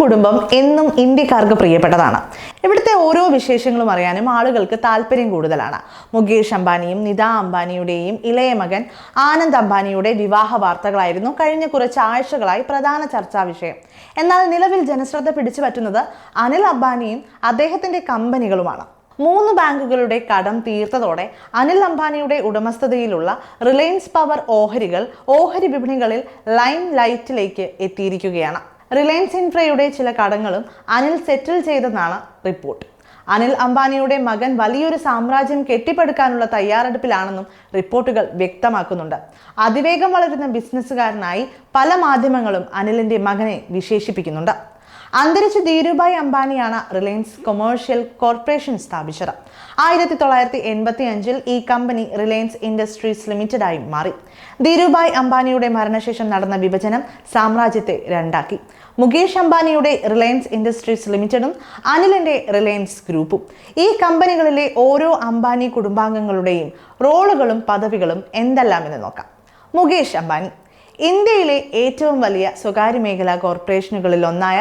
കുടുംബം എന്നും ഇന്ത്യക്കാർക്ക് പ്രിയപ്പെട്ടതാണ്. ഇവിടുത്തെ ഓരോ വിശേഷങ്ങളും അറിയാനും ആളുകൾക്ക് താല്പര്യം കൂടുതലാണ്. മുകേഷ് അംബാനിയും നിത അംബാനിയുടെയും ഇളയ മകൻ ആനന്ദ് അംബാനിയുടെ വിവാഹ വാർത്തകളായിരുന്നു കഴിഞ്ഞ കുറച്ച് ആഴ്ചകളായി പ്രധാന ചർച്ചാ വിഷയം. എന്നാൽ നിലവിൽ ജനശ്രദ്ധ പിടിച്ചു പറ്റുന്നത് അനിൽ അംബാനിയും അദ്ദേഹത്തിന്റെ കമ്പനികളുമാണ്. മൂന്ന് ബാങ്കുകളുടെ കടം തീർത്തതോടെ അനിൽ അംബാനിയുടെ ഉടമസ്ഥതയിലുള്ള റിലയൻസ് പവർ ഓഹരികൾ ഓഹരി വിപണികളിൽ ലൈം ലൈറ്റിലേക്ക് എത്തിയിരിക്കുകയാണ്. റിലയൻസ് ഇൻഫ്രയുടെ ചില കടങ്ങളും അനിൽ സെറ്റിൽ ചെയ്തെന്നാണ് റിപ്പോർട്ട്. അനിൽ അംബാനിയുടെ മകൻ വലിയൊരു സാമ്രാജ്യം കെട്ടിപ്പടുക്കാനുള്ള തയ്യാറെടുപ്പിലാണെന്നും റിപ്പോർട്ടുകൾ വ്യക്തമാക്കുന്നുണ്ട്. അതിവേഗം വളരുന്ന ബിസിനസ്സുകാരനായി പല മാധ്യമങ്ങളും അനിലിന്റെ മകനെ വിശേഷിപ്പിക്കുന്നുണ്ട്. അന്തരിച്ച ധീരുഭായ് അംബാനിയാണ് റിലയൻസ് കൊമേഴ്ഷ്യൽ കോർപ്പറേഷൻ സ്ഥാപിച്ചത്. ആയിരത്തി തൊള്ളായിരത്തി എൺപത്തി അഞ്ചിൽ ഈ കമ്പനി റിലയൻസ് ഇൻഡസ്ട്രീസ് ലിമിറ്റഡായി മാറി. ധീരുഭായ് അംബാനിയുടെ മരണശേഷം നടന്ന വിഭജനം സാമ്രാജ്യത്തെ രണ്ടാക്കി. മുകേഷ് അംബാനിയുടെ റിലയൻസ് ഇൻഡസ്ട്രീസ് ലിമിറ്റഡും അനിലിന്റെ റിലയൻസ് ഗ്രൂപ്പും. ഈ കമ്പനികളിലെ ഓരോ അംബാനി കുടുംബാംഗങ്ങളുടെയും റോളുകളും പദവികളും എന്തെല്ലാമെന്ന് നോക്കാം. മുകേഷ് അംബാനി. ഇന്ത്യയിലെ ഏറ്റവും വലിയ സ്വകാര്യ മേഖലാ കോർപ്പറേഷനുകളിൽ ഒന്നായ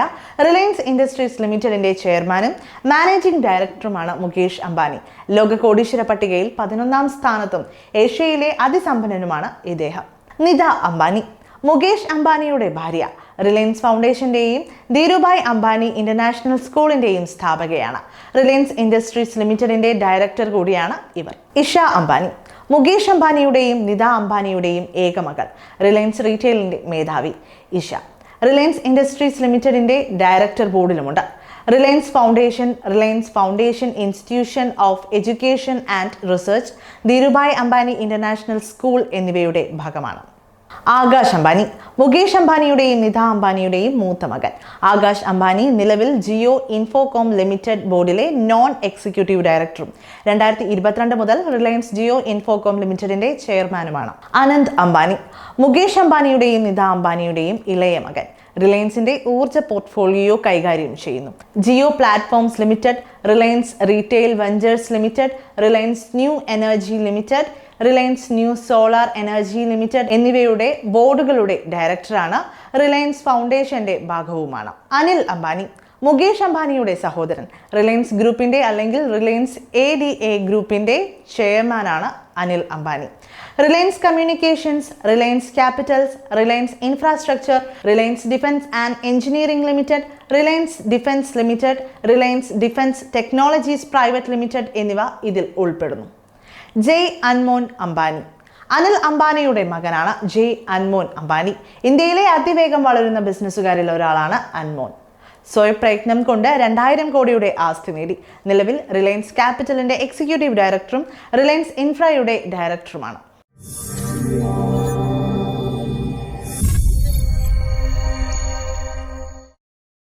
റിലയൻസ് ഇൻഡസ്ട്രീസ് ലിമിറ്റഡിന്റെ ചെയർമാനും മാനേജിംഗ് ഡയറക്ടറുമാണ് മുകേഷ് അംബാനി. ലോക കോടീശ്വര പട്ടികയിൽ പതിനൊന്നാം സ്ഥാനത്തും ഏഷ്യയിലെ അതിസമ്പന്നനുമാണ് ഇദ്ദേഹം. നിത അംബാനി. മുകേഷ് അംബാനിയുടെ ഭാര്യ റിലയൻസ് ഫൗണ്ടേഷന്റെയും ധീരുഭായ് അംബാനി ഇന്റർനാഷണൽ സ്കൂളിന്റെയും സ്ഥാപകയാണ്. റിലയൻസ് ഇൻഡസ്ട്രീസ് ലിമിറ്റഡിന്റെ ഡയറക്ടർ കൂടിയാണ് ഇവർ. ഇഷ അംബാനി. മുകേഷ് അംബാനിയുടെയും നിത അംബാനിയുടെയും ഏകമകൾ റിലയൻസ് റീറ്റെയിലിന്റെ മേധാവി ഇഷ. റിലയൻസ് ഇൻഡസ്ട്രീസ് ലിമിറ്റഡിന്റെ director ബോർഡിലുമുണ്ട്. Reliance Foundation Reliance Foundation Institution of Education and Research Dhirubhai Ambani International School എന്നിവയുടെ ഭാഗമാണ്. ആകാശ് അംബാനി മുകേഷ് അംബാനിയുടെയും നിത അംബാനിയുടെയും മൂത്ത മകൻ. ആകാശ് അംബാനി നിലവിൽ ജിയോ ഇൻഫോകോം ലിമിറ്റഡ് ബോർഡിലെ നോൺ എക്സിക്യൂട്ടീവ് ഡയറക്ടറും. രണ്ടായിരത്തി ഇരുപത്തിരണ്ട് മുതൽ റിലയൻസ് ജിയോ ഇൻഫോകോം ലിമിറ്റഡിന്റെ ചെയർമാനുമാണ്. അനന്ത് അംബാനി മുകേഷ് അംബാനിയുടെയും നിത അംബാനിയുടെയും ഇളയ മകൻ. റിലയൻസിന്റെ ഊർജ പോർട്ട്ഫോളിയോ കൈകാര്യം ചെയ്യുന്നു. Jio Platforms Limited Reliance Retail Ventures Limited Reliance New Energy Limited Reliance New Solar Energy Limited എന്നിവയുടെ ബോർഡുകളുടെ ഡയറക്ടറാണ് റിലയൻസ് ഫൗണ്ടേഷന്റെ ഭാഗവുമാണ്. അനിൽ അംബാനി മുകേഷ് അംബാനിയുടെ സഹോദരൻ. റിലയൻസ് ഗ്രൂപ്പിന്റെ അല്ലെങ്കിൽ റിലയൻസ് എ ഡി എ ഗ്രൂപ്പിന്റെ ചെയർമാനാണ് Anil Ambani. Reliance Communications Reliance Capitals Reliance Infrastructure Reliance Defence and Engineering Limited Reliance Defence Limited Reliance Defence Technologies Private Limited എന്നിവ ഇതിൽ ഉൾപ്പെടുന്നു. ജയ് അൻമോൻ അംബാനി. അനിൽ അംബാനിയുടെ മകനാണ് ജെ അൻമോൻ അംബാനി. ഇന്ത്യയിലെ അതിവേഗം വളരുന്ന ബിസിനസ്സുകാരിൽ ഒരാളാണ് അൻമോൻ. സ്വയപ്രയത്നം കൊണ്ട് രണ്ടായിരം കോടിയുടെ ആസ്തി നേടി. നിലവിൽ റിലയൻസ് ക്യാപിറ്റലിന്റെ എക്സിക്യൂട്ടീവ് ഡയറക്ടറും റിലയൻസ് ഇൻഫ്രയുടെ ഡയറക്ടറുമാണ്